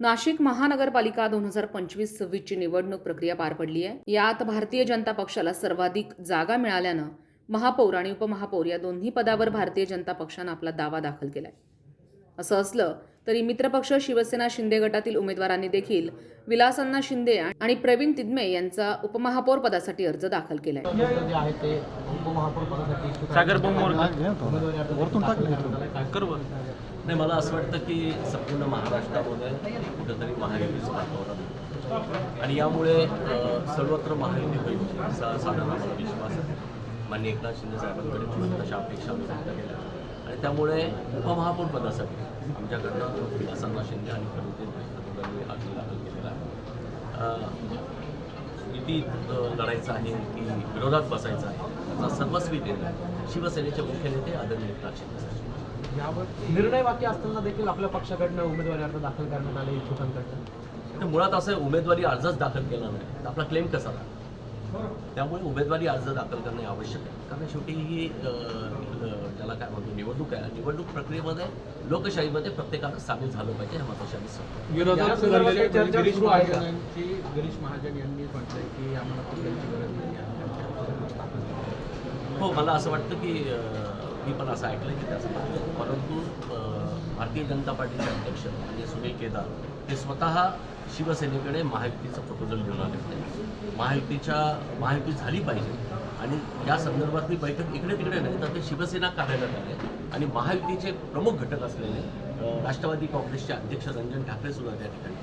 नाशिक महानगरपालिका दोन हजार पंचवीस सव्वीसची निवडणूक प्रक्रिया पार पडली आहे. यात भारतीय जनता पक्षाला सर्वाधिक जागा मिळाल्यानं महापौर आणि उपमहापौर या दोन्ही पदावर भारतीय जनता पक्षानं आपला दावा दाखल केलाय. असं असलं तरी मित्रपक्ष शिवसेना शिंदे गटातील उमेदवारांनी देखील विलासअण्णा शिंदे आणि प्रवीण तिदमे यांचा उपमहापौर पदासाठी अर्ज दाखल केलाय. सागर नाही मला असं वाटतं की संपूर्ण महाराष्ट्रामध्ये कुठंतरी महायुतीचं वातावरण आणि यामुळे सर्वत्र महायुती होईल असा साधारण विश्वास आहे. माननीय एकनाथ शिंदे साहेबांकडे पण तशा अपेक्षा आम्ही व्यक्त केल्या. आणि त्यामुळे उपमहापौर पदासाठी आमच्याकडनं विलासन्ना शिंदे आणि प्रमुख दोघांनी अर्ज दाखल केलेला आहे. अ, लढायचं आहे की विरोधात बसायचं आहे याचा सर्वस्वी निर्णय शिवसेनेचे मुख्य नेते आदरणीय एकनाथ यावर निर्णय बाकी असताना देखील आपल्या पक्षाकडनं उमेदवारी अर्ज दाखल करण्यात आले इच्छुकांकडनं? तर मुळात असं उमेदवारी अर्जच दाखल केला नाही. आपला क्लेम कसा त्यामुळे उमेदवारी अर्ज दाखल करणे आवश्यक आहे. कारण शेवटी ही निवडणूक आहे. निवडणूक प्रक्रियेमध्ये लोकशाहीमध्ये प्रत्येकानं सामील झालं पाहिजे ह्या महत्वाची आम्ही सांगतो गिरीश महाजन यांनी म्हटलंय की आम्हाला गरज नाही हो मला असं वाटतं की मी पण असं ऐकलं की त्याचं परंतु भारतीय जनता पार्टीचे अध्यक्ष म्हणजे सुनील केदार ते स्वतः शिवसेनेकडे महायुतीचं प्रपोजल घेऊन आले होते. महायुतीच्या महायुती झाली पाहिजे. आणि या संदर्भातली बैठक इकडे तिकडे नाही तर ते शिवसेना कार्यालयात आले आणि महायुतीचे प्रमुख घटक असलेले राष्ट्रवादी काँग्रेसचे अध्यक्ष रंजन ठाकरे सुद्धा त्या ठिकाणी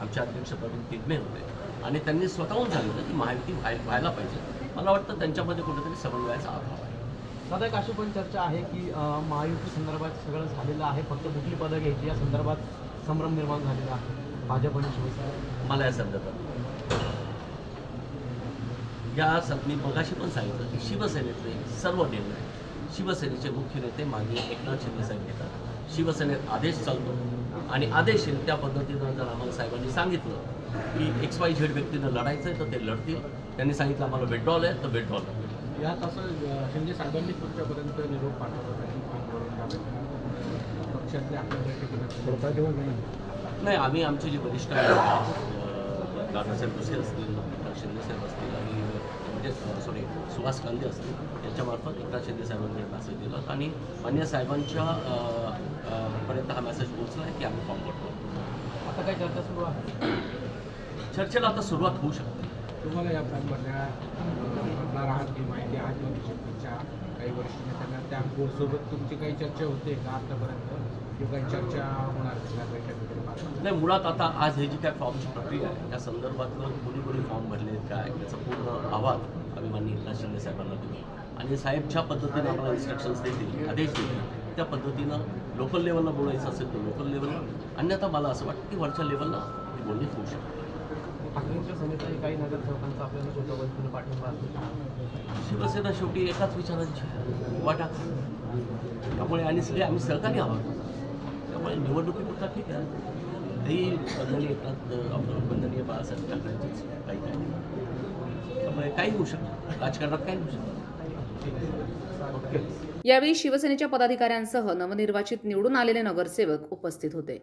आमचे अध्यक्ष प्रवीण तिगमे होते. आणि त्यांनी स्वतःहून सांगितलं की महायुती व्हाय व्हायला पाहिजे. मला वाटतं त्यांच्यामध्ये कुठेतरी समन्वयाचा अभाव आहे. दादा एक अशी पण चर्चा आहे की महायुती संदर्भात सगळं झालेलं आहे. फक्त कुठली पदं घ्यायची या संदर्भात संभ्रम निर्माण झालेला आहे. भाजप आणि शिवसेना. मला या संदर्भात. या सं- मी मगाशी पण सांगितलं की शिवसेनेतले सर्व निर्णय शिवसेनेचे मुख्य नेते माननीय एकनाथ शिंदे साहेब घेतात. शिवसेनेत आदेश चालतो आणि आदेश येईल त्या पद्धतीनं जर आम्हाला साहेबांनी सांगितलं की एक्स वाय झेड व्यक्तीनं लढायचं आहे तर ते लढतील. त्यांनी सांगितलं आम्हाला विड्रॉल आहे तर विड्रॉल यात असं अं, शिंदे साहेबांनी तुमच्यापर्यंत निरोप पाठवला नाही आम्ही आमचे जे वरिष्ठ दादासाहेब भुसे असतील एकनाथ शिंदे साहेब असतील म्हणजे सॉरी सुहास कांदे असतील यांच्यामार्फत एकनाथ शिंदे साहेबांकडे मेसेज दिला आणि मान्य साहेबांच्या पर्यंत हा मेसेज पोहोचला आहे की आम्ही फॉर्म भरतो. आता काय चर्चा सुरू आहे? चर्चेला आता सुरुवात होऊ शकते. तुम्हाला या फॉर्म भरण्या आहात ही माहिती आज शक्तीच्या काही वरिष्ठ नेत्यांना त्या बोर्डसोबत तुमची काही चर्चा होते का आतापर्यंत? किंवा काही चर्चा होणार या नाही मुळात आता आज हे जी काय फॉर्मची प्रक्रिया आहे त्या संदर्भातलं कोणी कोणी फॉर्म भरले आहेत काय त्याचा पूर्ण अहवाल आम्ही माननीय एकनाथ शिंदे साहेबांना दिली आणि साहेब ज्या पद्धतीनं आम्हाला इन्स्ट्रक्शन्स देतील आदेश देतील त्या पद्धतीनं लोकल लेवलला बोलायचं असेल तर लोकल लेवलला अन्यथा मला असं वाटतं की वरच्या लेवलला ती बोलणी होऊ शकते. ठाकरेंच्या समेतही काही नगरसेवकांचा आपल्याला स्वतः वतीनं पाठिंबा असेल शिवसेना शेवटी एकाच विचारांची वाटा त्यामुळे आणि सगळे आम्ही सहकारी आहोत. त्यामुळे निवडणुकीपुरता ठीक आहे. तेही बंधनीय एकनाथ आपलं बंधनीय बाळासाहेब ठाकरेंचीच काही काही. त्यामुळे काही होऊ शकतं. राजकारणात काही होऊ शकतं. ओके यावेळी शिवसेनेच्या पदाधिकाऱ्यांसह नवनिर्वाचित निवडून आलेले नगरसेवक उपस्थित होते.